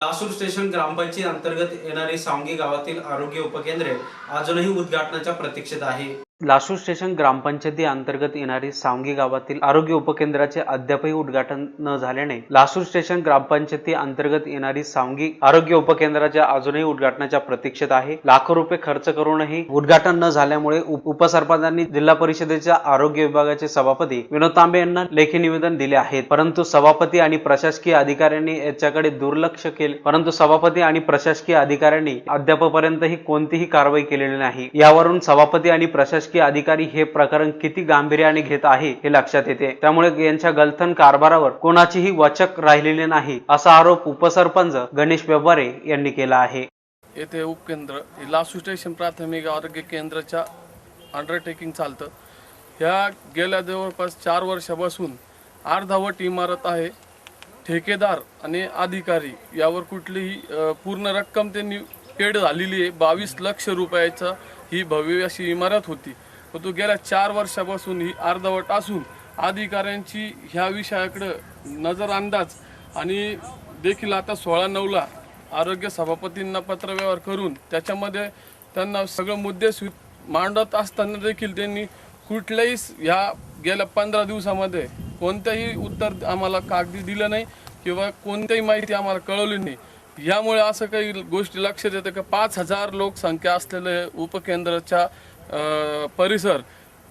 Lasur station ग्रामपंचायत अंतर्गत येणारी सांगी गावातील आरोग्य उपकेंद्रे अजूनही उद्घाटनाच्या प्रतीक्षेत आहे. लासूर स्टेशन ग्रामपंचायती अंतर्गत येणारी सावंगी गावातील आरोग्य उपकेंद्राचे अद्यापही उद्घाटन न झाल्याने लासूर स्टेशन ग्रामपंचायती अंतर्गत येणारी सावंगी आरोग्य उपकेंद्राच्या अजूनही उद्घाटनाच्या प्रतीक्षेत आहे. लाखो रुपये खर्च करूनही उद्घाटन न झाल्यामुळे उपसरपंचांनी जिल्हा परिषदेच्या आरोग्य विभागाचे सभापती विनोद तांबे यांना लेखी निवेदन दिले आहेत. परंतु सभापती आणि प्रशासकीय अधिकाऱ्यांनी याच्याकडे दुर्लक्ष केले. परंतु सभापती आणि प्रशासकीय अधिकाऱ्यांनी अद्यापपर्यंतही कोणतीही कारवाई केलेली नाही. यावरून सभापती आणि प्रशासकीय अधिकारी हे प्रकरण किती गांभीर्याने घेत आहे हे लक्षात येते. त्यामुळे यांच्या गलथन कारभारावर कोणाचीही वचक राहिलेली नाही असा आरोप उपसरपंच गणेश व्यवहारे यांनी केला आहे. येथे उपकेंद्र लासू स्टेशन प्राथमिक आरोग्य केंद्राच्या अंडरटेकिंग चालतं. ह्या गेल्या जवळपास चार वर्षापासून अर्धावट इमारत आहे. ठेकेदार आणि अधिकारी यावर कुठलीही पूर्ण रक्कम त्यांनी पेड झालेली आहे. बावीस लक्ष रुपयाचा ही भव्य अशी इमारत होती. परंतु गेल्या चार वर्षापासून ही अर्धवट असून अधिकाऱ्यांची ह्या विषयाकडं नजरअंदाज आणि देखील आता सोळा नऊला आरोग्य सभापतींना पत्रव्यवहार करून त्याच्यामध्ये त्यांना सगळं मुद्दे स्वी मांडत असताना देखील त्यांनी कुठल्याही ह्या गेल्या पंधरा दिवसामध्ये कोणत्याही उत्तर आम्हाला कागदी दिलं नाही किंवा कोणत्याही माहिती आम्हाला कळवली नाही. यामुळे असं काही गोष्टी लक्षात येतं की? पाच हजार लोकसंख्या असलेले उपकेंद्राच्या परिसर.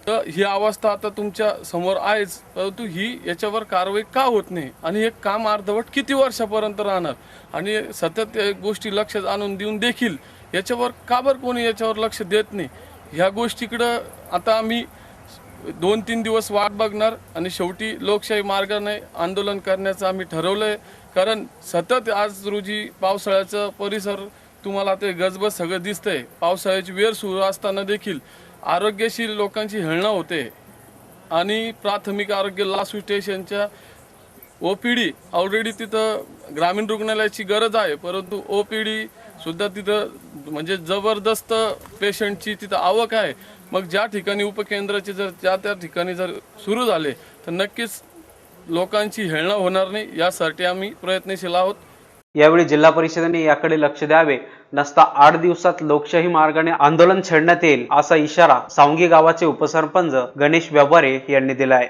तर ही अवस्था आता तुमच्यासमोर आहेच. परंतु ही याच्यावर कारवाई का होत नाही? आणि हे काम अर्धवट किती वर्षापर्यंत राहणार? आणि सतत या गोष्टी लक्षात आणून देऊन देखील याच्यावर का बरं कोणी याच्यावर लक्ष देत नाही? ह्या गोष्टीकडं आता आम्ही दोन तीन दिवस वाट बघणार आणि शेवटी लोकशाही मार्गाने आंदोलन करण्याचं आम्ही ठरवलंय. कारण सतत आज रोजी पावसाळ्याचं परिसर तुम्हाला ते गजबज सगळं दिसतंय. पावसाळ्याची वेळ सुरू असताना देखील आरोग्यशील लोकांची हेळणं होते. आणि प्राथमिक आरोग्य लासू स्टेशनच्या ओ पी डी ऑलरेडी तिथं ग्रामीण रुग्णालयाची गरज आहे परंतु ओ पी डी सुद्धा तिथं म्हणजे जबरदस्त पेशंटची तिथं आवक आहे. मग ज्या ठिकाणी उपकेंद्राचे जर त्या त्या ठिकाणी जर सुरू झाले तर नक्कीच लोकांची हेळणं होणार नाही यासाठी आम्ही प्रयत्नशील आहोत. यावेळी जिल्हा परिषदेने याकडे लक्ष द्यावे नसता आठ दिवसात लोकशाही मार्गाने आंदोलन छेडण्यात येईल असा इशारा सावंगी गावाचे उपसरपंच गणेश व्यवहारे यांनी दिला आहे